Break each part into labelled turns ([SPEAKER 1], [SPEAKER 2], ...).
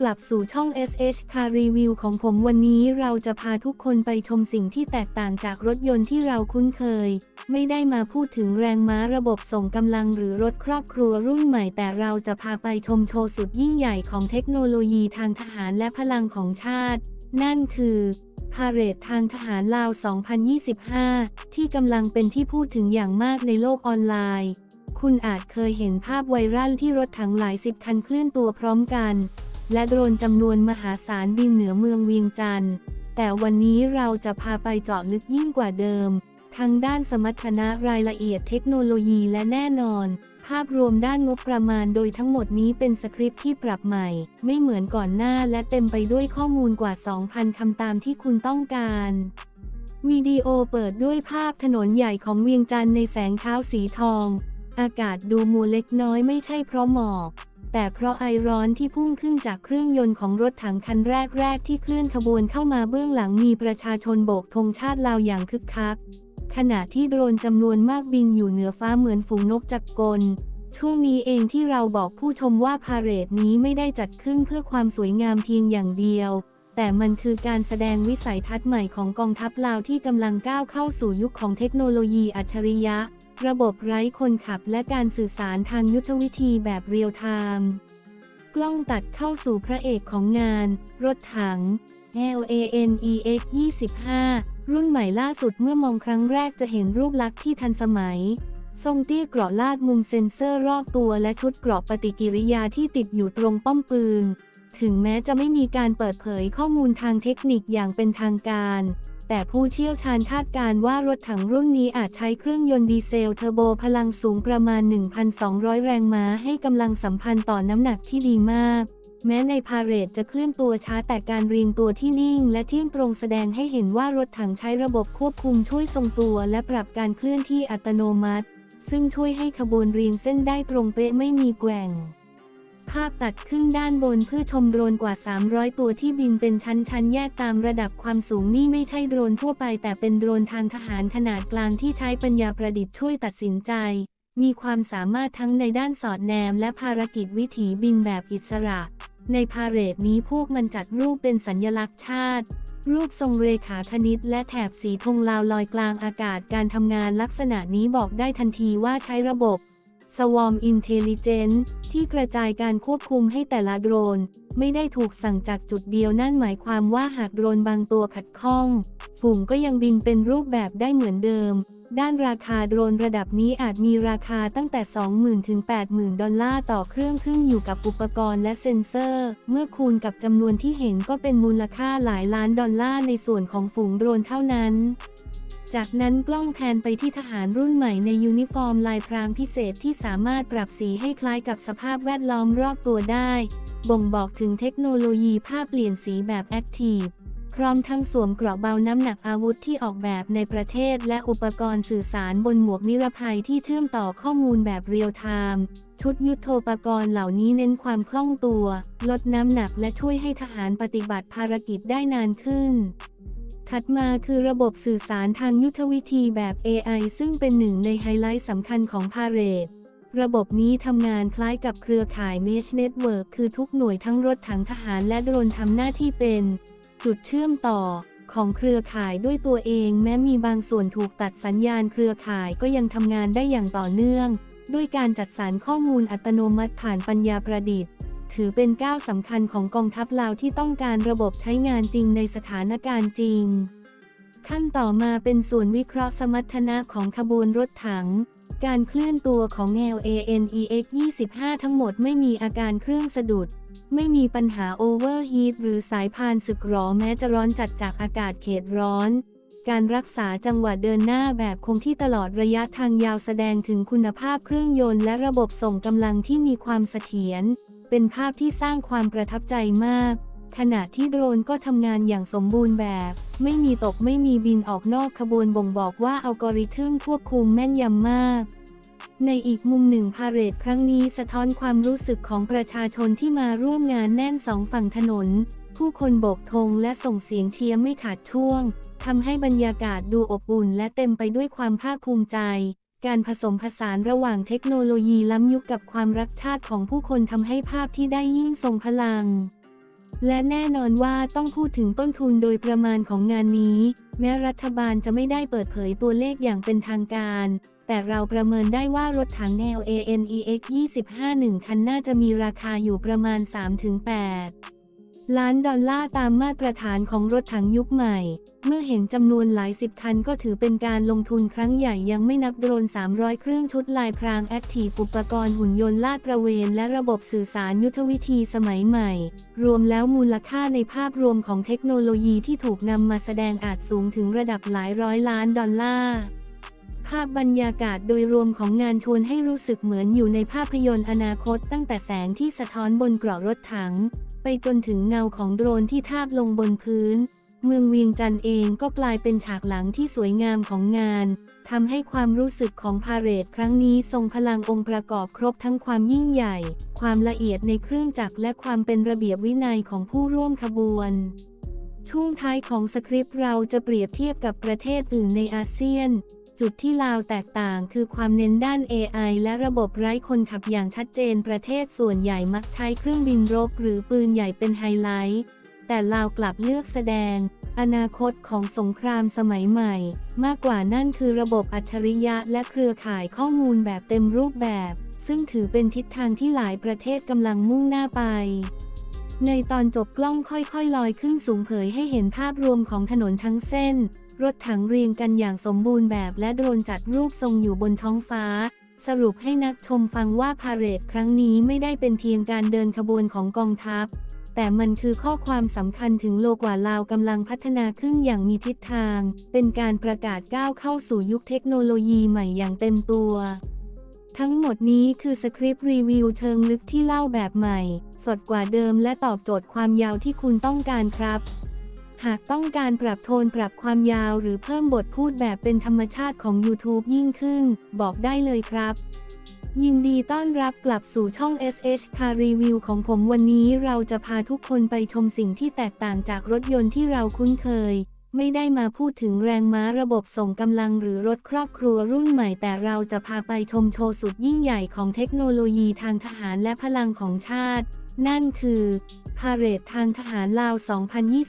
[SPEAKER 1] กลับสู่ช่อง SH Car Review ของผมวันนี้เราจะพาทุกคนไปชมสิ่งที่แตกต่างจากรถยนต์ที่เราคุ้นเคย ไม่ได้มาพูดถึงแรงม้าระบบส่งกำลังหรือรถครอบครัวรุ่นใหม่ แต่เราจะพาไปชมโชว์สุดยิ่งใหญ่ของเทคโนโลยีทางทหารและพลังของชาติ นั่นคือพาเรดทางทหารลาว 2025 ที่กำลังเป็นที่พูดถึงอย่างมากในโลกออนไลน์ คุณอาจเคยเห็นภาพไวรัลที่รถถังหลายสิบคันเคลื่อนตัวพร้อมกัน และโดรนจำนวนมหาศาลบินเหนือเมืองเวียงจันทร์ แต่วันนี้เราจะพาไปเจาะลึกยิ่งกว่าเดิม ทั้งด้านสมรรถนะรายละเอียดเทคโนโลยีและแน่นอน ภาพรวมด้านงบประมาณโดยทั้งหมดนี้เป็นสคริปที่ปรับใหม่ ไม่เหมือนก่อนหน้าและเต็มไปด้วยข้อมูลกว่า 2,000 คำตามที่คุณต้องการวิดีโอเปิดด้วยภาพถนนใหญ่ของเวียงจันทร์ในแสงเช้าสีทอง อากาศดูมัวเล็กน้อยไม่ใช่เพราะหมอก แต่เพราะไอร้อนที่พุ่งขึ้นจากเครื่องยนต์ของรถถังคันแรก ๆ ที่เคลื่อนขบวนเข้ามาเบื้องหลังมีประชาชนโบกธงชาติลาวอย่างคึกคัก ขณะที่โดรนจำนวนมากบินอยู่เหนือฟ้าเหมือนฝูงนกจักกลช่วงนี้เองที่เราบอกผู้ชมว่าพาเรดนี้ไม่ได้จัดขึ้นเพื่อความสวยงามเพียงอย่างเดียว แต่มันคือการแสดงวิสัยทัศน์ใหม่ของกองทัพลาวที่กำลังก้าวเข้าสู่ยุคของเทคโนโลยีอัจฉริยะ ระบบไร้คนขับและการสื่อสารทางยุทธวิธีแบบเรียลไทม์กล้องตัดเข้าสู่พระเอกของงาน รถถัง LANEX 25 รุ่นใหม่ล่าสุดเมื่อมองครั้งแรกจะเห็นรูปลักษณ์ที่ทันสมัย ทรงเตี้ยเกราะลาดมุมเซ็นเซอร์รอบตัวและชุดเกราะปฏิกิริยาที่ติดอยู่ตรงป้อมปืน ถึงแม้จะไม่มีการเปิดเผยข้อมูลทางเทคนิคอย่างเป็นทางการ แต่ผู้เชี่ยวชาญคาดการณ์ว่ารถถังรุ่นนี้อาจใช้เครื่องยนต์ดีเซลเทอร์โบพลังสูงประมาณ 1,200 แรงม้าให้กำลังสัมพันธ์ต่อน้ำหนักที่ดีมาก แม้ในพาเรดจะเคลื่อนตัวช้าแต่การเรียงตัวที่นิ่ง และเที่ยงตรงแสดงให้เห็นว่ารถถังใช้ระบบควบคุมช่วยทรงตัว และปรับการเคลื่อนที่อัตโนมัติ ซึ่งช่วยให้ขบวนเรียงเส้นได้ตรงเป๊ะไม่มีแกว่ง ภาพตัดขึ้นด้านบนเพื่อชมโดรนกว่า 300 ตัวที่บินเป็นชั้นๆ แยกตามระดับความสูงนี่ไม่ใช่โดรนทั่วไป แต่เป็นโดรนทางทหารขนาดกลางที่ใช้ปัญญาประดิษฐ์ช่วยตัดสินใจ มีความสามารถทั้งในด้านสอดแนม และภารกิจวิถีบินแบบอิสระ ในพาเรดนี้พวกมันจัดรูปเป็นสัญลักษณ์ชาติ รูปทรงเรขาคณิต และแถบสีธงลาวลอยกลางอากาศการทำงานลักษณะนี้บอกได้ทันทีว่าใช้ระบบ Swarm Intelligence ที่กระจายการควบคุมให้แต่ละโดรน ไม่ได้ถูกสั่งจากจุดเดียวนั่นหมายความว่าหากโดรนบางตัวขัดข้องฝูงก็ยังบินเป็นรูปแบบได้เหมือนเดิม ด้านราคาโดรนระดับนี้อาจมีราคาตั้งแต่ 20,000 ถึง 80,000 ดอลลาร์ต่อเครื่องขึ้นอยู่กับอุปกรณ์และเซ็นเซอร์ เมื่อคูณกับจำนวนที่เห็นก็เป็นมูลค่าหลายล้านดอลลาร์ในส่วนของฝูงโดรนเท่านั้น จากนั้นกล้องแพนไปที่ทหารรุ่นใหม่ในยูนิฟอร์มลายพรางพิเศษที่สามารถปรับสีให้คล้ายกับสภาพแวดล้อมรอบตัวได้ บ่งบอกถึงเทคโนโลยีภาพเปลี่ยนสีแบบแอคทีฟพร้อมทั้งสวมเกราะเบาน้ำหนักอาวุธที่ออกแบบในประเทศ และอุปกรณ์สื่อสารบนหมวกนิรภัยที่เชื่อมต่อข้อมูลแบบเรียลไทม์ชุดยุทโธปกรณ์เหล่านี้เน้นความคล่องตัว ลดน้ำหนักและช่วยให้ทหารปฏิบัติภารกิจได้นานขึ้น ถัดมาคือระบบสื่อสารทางยุทธวิธีแบบ AI ซึ่งเป็นหนึ่งในไฮไลท์สำคัญของพาเรดระบบนี้ทำงานคล้ายกับเครือข่าย Mesh Network คือทุกหน่วยทั้งรถถังทหารและโดรนทำหน้าที่เป็น จุดเชื่อมต่อของเครือข่ายด้วยตัวเอง แม้มีบางส่วนถูกตัดสัญญาณเครือข่ายก็ยังทำงานได้อย่างต่อเนื่อง ด้วยการจัดสรรข้อมูลอัตโนมัติผ่านปัญญาประดิษฐ์ ถือเป็นก้าวสำคัญของกองทัพลาวที่ต้องการระบบใช้งานจริงในสถานการณ์จริง ขั้นต่อมาเป็นส่วนวิเคราะห์สมรรถนะของขบวนรถถัง การเคลื่อนตัวของ LANEX 25 ทั้งหมดไม่มีอาการเครื่องสะดุด ไม่มีปัญหาโอเวอร์ฮีทหรือสายพานสึกหรอแม้จะร้อนจัดจากอากาศเขตร้อน การรักษาจังหวะเดินหน้าแบบคงที่ตลอดระยะทางยาวแสดงถึงคุณภาพเครื่องยนต์และระบบส่งกำลังที่มีความเสถียร เป็นภาพที่สร้างความประทับใจมาก ขณะที่โดรนก็ทำงานอย่างสมบูรณ์แบบ ไม่มีตกไม่มีบินออกนอกขบวนบ่งบอกว่าอัลกอริทึมควบคุมแม่นยำมาก ในอีกมุมหนึ่งพาเรดครั้งนี้สะท้อนความรู้สึกของประชาชนที่มาร่วมงานแน่นสองฝั่งถนน ผู้คนโบกธงและส่งเสียงเชียร์ไม่ขาดช่วงทำให้บรรยากาศดูอบอุ่นและเต็มไปด้วยความภาคภูมิใจ การผสมผสานระหว่างเทคโนโลยีล้ำยุคกับความรักชาติของผู้คนทำให้ภาพที่ได้ยิ่งทรงพลังและแน่นอนว่าต้องพูดถึงต้นทุนโดยประมาณของงานนี้ แม้รัฐบาลจะไม่ได้เปิดเผยตัวเลขอย่างเป็นทางการ แต่เราประเมินได้ว่ารถถังแนว ANEX 25 1 คันน่าจะมีราคาอยู่ประมาณ 3-8 ล้านดอลลาร์ตามมาตรฐานของรถถังยุคใหม่ เมื่อเห็นจำนวนหลายสิบคันก็ถือเป็นการลงทุนครั้งใหญ่ยังไม่นับโดรน 300 เครื่องชุดลายพรางแอคทีฟอุปกรณ์หุ่นยนต์ลาดตระเวนและระบบสื่อสารยุทธวิธีสมัยใหม่ รวมแล้วมูลค่าในภาพรวมของเทคโนโลยีที่ถูกนำมาแสดงอาจสูงถึงระดับหลายร้อยล้านดอลลาร์ ภาพบรรยากาศโดยรวมของงานชวนให้รู้สึกเหมือนอยู่ในภาพยนตร์อนาคตตั้งแต่แสงที่สะท้อนบนเกราะรถถัง ไปจนถึงเงาของโดรนที่ทาบลงบนพื้น เมืองเวียงจันทร์เองก็กลายเป็นฉากหลังที่สวยงามของงานทำให้ความรู้สึกของพาเรดครั้งนี้ทรงพลังองค์ประกอบครบทั้งความยิ่งใหญ่ ความละเอียดในเครื่องจักรและความเป็นระเบียบวินัยของผู้ร่วมขบวน ช่วงท้ายของสคริปต์เราจะเปรียบเทียบกับประเทศอื่นในอาเซียน จุดที่ลาวแตกต่างคือความเน้นด้าน AI และระบบไร้คนขับอย่างชัดเจนประเทศส่วนใหญ่มักใช้เครื่องบินรบหรือปืนใหญ่เป็นไฮไลท์ แต่ลาวกลับเลือกแสดง อนาคตของสงครามสมัยใหม่ มากกว่านั่นคือระบบอัจฉริยะและเครือข่ายข้อมูลแบบเต็มรูปแบบ ซึ่งถือเป็นทิศทางที่หลายประเทศกำลังมุ่งหน้าไปในตอนจบกล้องค่อยๆ ลอยขึ้นสูงเผยให้เห็นภาพรวมของถนนทั้งเส้น รถถังเรียงกันอย่างสมบูรณ์แบบและโดรนจัดรูปทรงอยู่บนท้องฟ้า สรุปให้นักชมฟังว่าพาเรดครั้งนี้ไม่ได้เป็นเพียงการเดินขบวนของกองทัพ แต่มันคือข้อความสำคัญถึงโลกว่าลาวกำลังพัฒนาขึ้นอย่างมีทิศทาง เป็นการประกาศก้าวเข้าสู่ยุคเทคโนโลยีใหม่อย่างเต็มตัวทั้งหมดนี้คือสคริปต์รีวิวเชิงลึกที่เล่าแบบใหม่ สดกว่าเดิมและตอบโจทย์ความยาวที่คุณต้องการครับ หากต้องการปรับโทนปรับความยาวหรือเพิ่มบทพูดแบบเป็นธรรมชาติของ YouTube ยิ่งขึ้น บอกได้เลยครับ ยินดีต้อนรับกลับสู่ช่อง SH Car Review ของผมวันนี้เราจะพาทุกคนไปชมสิ่งที่แตกต่างจากรถยนต์ที่เราคุ้นเคย ไม่ได้มาพูดถึงแรงม้าระบบส่งกำลังหรือรถครอบครัวรุ่นใหม่ แต่เราจะพาไปชมโชว์สุดยิ่งใหญ่ของเทคโนโลยีทางทหารและพลังของชาติ นั่นคือพาเรดทางทหารลาว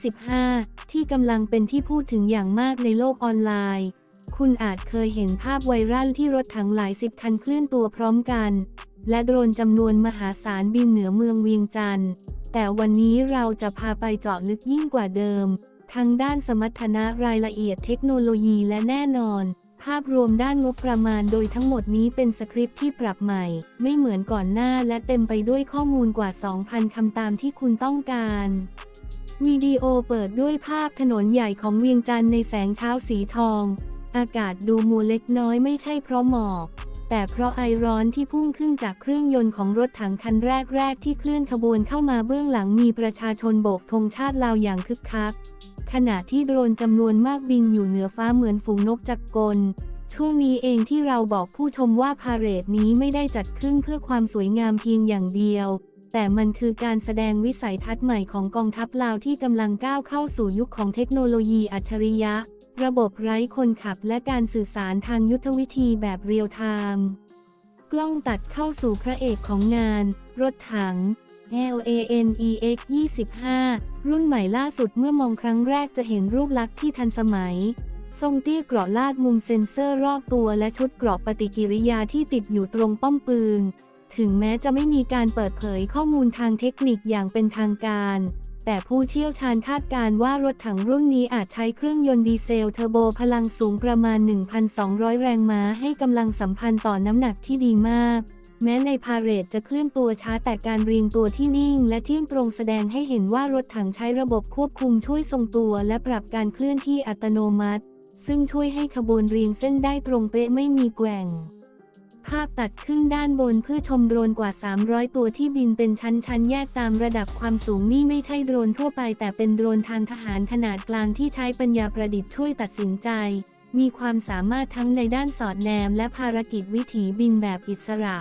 [SPEAKER 1] 2025 ที่กำลังเป็นที่พูดถึงอย่างมากในโลกออนไลน์ คุณอาจเคยเห็นภาพไวรัลที่รถถังหลายสิบคันเคลื่อนตัวพร้อมกัน และโดรนจำนวนมหาศาลบินเหนือเมืองเวียงจันทร์แต่วันนี้เราจะพาไปเจาะลึกยิ่งกว่าเดิม ทั้งด้านสมรรถนะรายละเอียดเทคโนโลยีและแน่นอน ภาพรวมด้านงบประมาณโดยทั้งหมดนี้เป็นสคริปต์ที่ปรับใหม่ ไม่เหมือนก่อนหน้าและเต็มไปด้วยข้อมูลกว่า 2,000 คำตามที่คุณต้องการวิดีโอเปิดด้วยภาพถนนใหญ่ของเวียงจันทร์ในแสงเช้าสีทอง อากาศดูมัวเล็กน้อยไม่ใช่เพราะหมอก แต่เพราะไอร้อนที่พุ่งขึ้นจากเครื่องยนต์ของรถถังคันแรกๆ ที่เคลื่อนขบวนเข้ามาเบื้องหลังมีประชาชนโบกธงชาติลาวอย่างคึกคัก ขณะที่โดรนจำนวนมากบินอยู่เหนือฟ้าเหมือนฝูงนกจักกล ช่วงนี้เองที่เราบอกผู้ชมว่าพาเรดนี้ไม่ได้จัดขึ้นเพื่อความสวยงามเพียงอย่างเดียว แต่มันคือการแสดงวิสัยทัศน์ใหม่ของกองทัพลาวที่กำลังก้าวเข้าสู่ยุคของเทคโนโลยีอัจฉริยะ ระบบไร้คนขับและการสื่อสารทางยุทธวิธีแบบเรียลไทม์ กล้องตัดเข้าสู่พระเอกของงาน รถถัง LANEX 25 รุ่นใหม่ล่าสุดเมื่อมองครั้งแรกจะเห็นรูปลักษณ์ที่ทันสมัย ทรงเตี้ยเกราะลาดมุมเซ็นเซอร์รอบตัวและชุดเกราะปฏิกิริยาที่ติดอยู่ตรงป้อมปืน ถึงแม้จะไม่มีการเปิดเผยข้อมูลทางเทคนิคอย่างเป็นทางการ แต่ผู้เชี่ยวชาญคาดการว่ารถถังรุ่นนี้อาจใช้เครื่องยนต์ดีเซลเทอร์โบพลังสูงประมาณ 1,200 แรงม้าให้กำลังสัมพันธ์ต่อน้ำหนักที่ดีมาก แม้ในพาเรดจะเคลื่อนตัวช้าแต่การเรียงตัวที่นิ่ง และเที่ยงตรงแสดงให้เห็นว่ารถถังใช้ระบบควบคุมช่วยทรงตัวและปรับการเคลื่อนที่อัตโนมัติ ซึ่งช่วยให้ขบวนเรียงเส้นได้ตรงเป๊ะไม่มีแกว่ง ภาพตัดขึ้นด้านบนเพื่อชมโดรนกว่า 300 ตัวที่บินเป็นชั้นๆ แยกตามระดับความสูงนี่ไม่ใช่โดรนทั่วไป แต่เป็นโดรนทางทหารขนาดกลางที่ใช้ปัญญาประดิษฐ์ช่วยตัดสินใจ มีความสามารถทั้งในด้านสอดแนม และภารกิจวิถีบินแบบอิสระ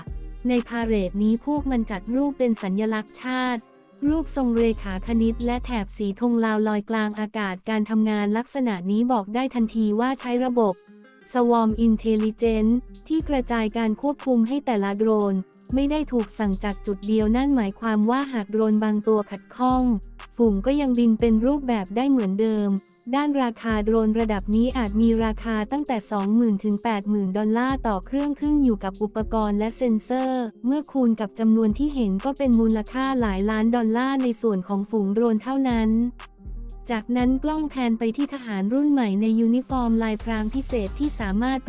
[SPEAKER 1] ในพาเรดนี้พวกมันจัดรูปเป็นสัญลักษณ์ชาติ รูปทรงเรขาคณิต และแถบสีธงลาวลอยกลางอากาศการทำงานลักษณะนี้บอกได้ทันทีว่าใช้ระบบ Swarm Intelligence ที่กระจายการควบคุมให้แต่ละโดรน ไม่ได้ถูกสั่งจากจุดเดียวนั่นหมายความว่าหากโดรนบางตัวขัดข้อง ฝูงก็ยังบินเป็นรูปแบบได้เหมือนเดิม ด้านราคาโดรนระดับนี้อาจมีราคาตั้งแต่ 20,000 ถึง 80,000 ดอลลาร์ต่อเครื่องขึ้นอยู่กับอุปกรณ์และเซ็นเซอร์ เมื่อคูณกับจำนวนที่เห็นก็เป็นมูลค่าหลายล้านดอลลาร์ในส่วนของฝูงโดรนเท่านั้น จากนั้นกล้องแทนไปที่ทหารรุ่นใหม่ในยูนิฟอร์มลายพรางพิเศษที่สามารถ